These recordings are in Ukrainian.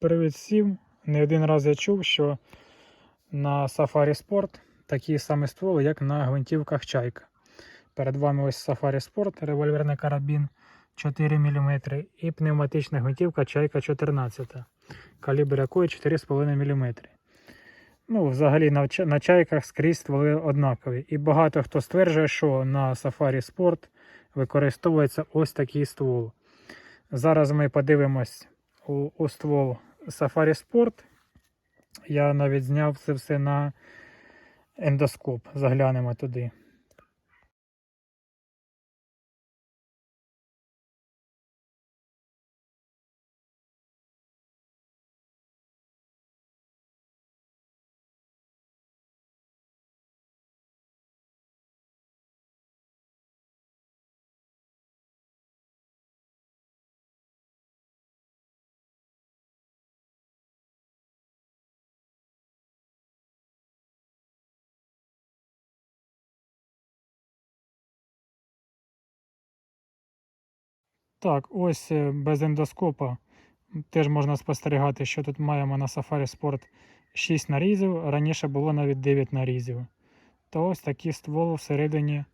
Привіт всім! Не один раз я чув, що на Safari Sport такі самі стволи, як на гвинтівках Чайка. Перед вами ось Safari Sport, револьверний карабін 4 мм і пневматична гвинтівка Чайка 14, калібр якої 4,5 мм. Ну, взагалі на, чайках скрізь стволи однакові. І багато хто стверджує, що на Safari Sport використовується ось такий ствол. Зараз ми подивимось у, у ствол Safari Sport. Я навіть зняв це все на ендоскоп. Заглянемо туди. Так, ось е, без ендоскопа теж можна спостерігати, що тут маємо на Safari Sport 6 нарізів, раніше було навіть 9 нарізів. То ось такий ствол всередині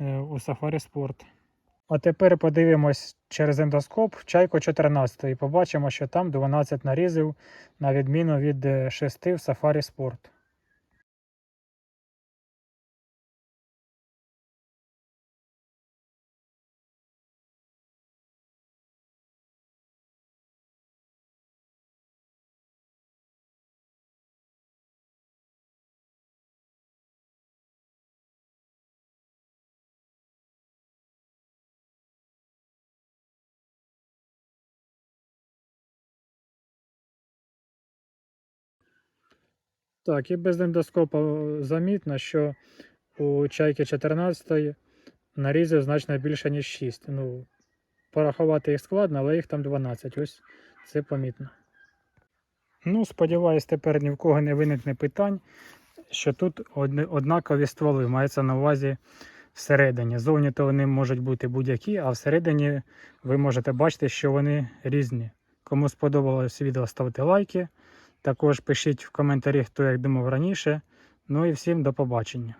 е, у Safari Sport. А тепер подивимось через ендоскоп в чайку 14 і побачимо, що там 12 нарізів, на відміну від е, 6 в Safari Sport. Так, і без ендоскопа е, замітно, що у чайки 14 нарізів значно більше, ніж 6. Ну, порахувати їх складно, але їх там 12. Ось це помітно. Ну, сподіваюсь, тепер ні в кого не виникне питань, що тут однакові стволи, мається на увазі всередині. Зовні то вони можуть бути будь-які, а всередині ви можете бачити, що вони різні. Кому сподобалось відео, ставте лайки. Також пишіть в коментарі, хто як думав раніше. Ну і всім до побачення.